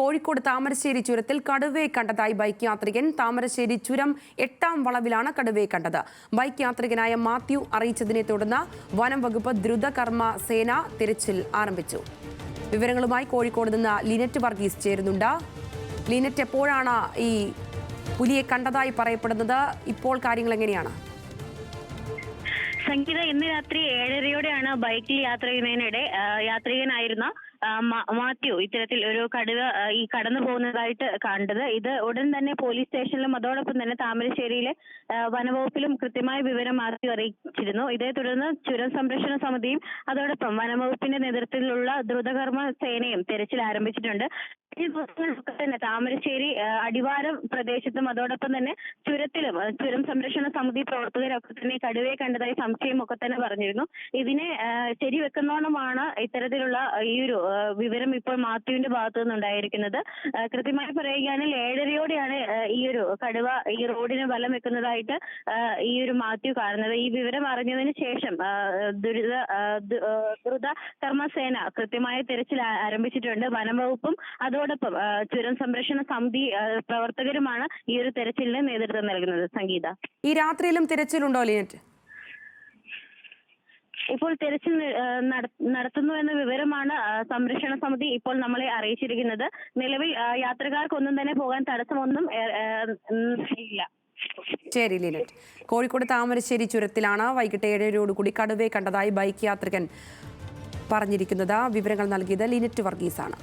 കോഴിക്കോട് താമരശ്ശേരി ചുരത്തിൽ കടുവയെ കണ്ടതായി ബൈക്ക് യാത്രികൻ. താമരശ്ശേരി ചുരം എട്ടാം വളവിലാണ് കടുവയെ കണ്ടത്. ബൈക്ക് യാത്രികനായ മാത്യു അറിയിച്ചതിനെ തുടർന്ന് വനം വകുപ്പ് ദ്രുതകർമ്മ സേന തിരച്ചിൽ ആരംഭിച്ചു. വിവരങ്ങളുമായി കോഴിക്കോട് നിന്ന് ലിനറ്റ് വർഗീസ് ചേരുന്നുണ്ട്. ലിനറ്റ് എപ്പോഴാണ് ഈ പുലിയെ കണ്ടതായി പറയപ്പെടുന്നത്? ഇപ്പോൾ കാര്യങ്ങൾ എങ്ങനെയാണ്? സംഗീത ഇന്ന് രാത്രി ഏഴരയോടെയാണ് ബൈക്കിൽ യാത്ര ചെയ്യുന്നതിനിടെ യാത്രികനായിരുന്ന മാത്യു ഇത്തരത്തിൽ ഒരു കടുവ ഈ കടന്നു പോകുന്നതായിട്ട് കണ്ടത്. ഇത് ഉടൻ തന്നെ പോലീസ് സ്റ്റേഷനിലും അതോടൊപ്പം തന്നെ താമരശ്ശേരിയിലെ വനവകുപ്പിലും കൃത്യമായ വിവരം മാത്യു അറിയിച്ചിരുന്നു. ഇതേ തുടർന്ന് ചുരം സംരക്ഷണ സമിതിയും അതോടൊപ്പം വനവകുപ്പിന്റെ നേതൃത്വത്തിലുള്ള ദ്രുതകർമ്മ സേനയും തെരച്ചിൽ ആരംഭിച്ചിട്ടുണ്ട്. ഈ തന്നെ താമരശ്ശേരി അടിവാരം പ്രദേശത്തും അതോടൊപ്പം തന്നെ ചുരത്തിലും ചുരം സംരക്ഷണ സമിതി പ്രവർത്തകരൊക്കെ തന്നെ കടുവയെ കണ്ടതായി സംശയം ഒക്കെ തന്നെ പറഞ്ഞിരുന്നു. ഇതിനെ ശരിവെക്കുന്നോണമാണ് ഇത്തരത്തിലുള്ള ഈ ഒരു വിവരം ഇപ്പോൾ മാത്യുവിന്റെ ഭാഗത്തു നിന്നുണ്ടായിരിക്കുന്നത്. കൃത്യമായി പറയുകയാണെങ്കിൽ ഏഴരയോടെയാണ് ഈ ഒരു കടുവ ഈ റോഡിന് ബലം വെക്കുന്നതായിട്ട് ഈ ഒരു മാത്യു കാണുന്നത്. ഈ വിവരം അറിഞ്ഞതിന് ശേഷം ദുരിത ദ്രുത കർമ്മസേന കൃത്യമായ തിരച്ചിൽ ആരംഭിച്ചിട്ടുണ്ട്. വനംവകുപ്പും അതോടൊപ്പം ആ, ചുരം സംരക്ഷണ സമിതി പ്രവർത്തകരുമാണ് ഈ ഒരു തെരച്ചിലിന് നേതൃത്വം നൽകുന്നത്. സംഗീത. ഈ രാത്രിയിലും തിരച്ചിലുണ്ടോ ലിനറ്റ്? ഇപ്പോൾ തെരച്ചിൽ നടത്തുന്നു എന്ന വിവരമാണ് സംരക്ഷണ സമിതി ഇപ്പോൾ നമ്മളെ അറിയിച്ചിരിക്കുന്നത്. നിലവിൽ യാത്രക്കാർക്കൊന്നും തന്നെ പോകാൻ തടസ്സമൊന്നും ഇല്ല. ശരി ലിനറ്റ്. കോഴിക്കോട് താമരശ്ശേരി ചുരത്തിലാണ് വൈകിട്ട് ഏഴരയോടുകൂടി കടുവയെ കണ്ടതായി ബൈക്ക് യാത്രികൻ പറഞ്ഞിരിക്കുന്നത്. വിവരങ്ങൾ നൽകിയത് ലിനറ്റ് വർഗീസാണ്.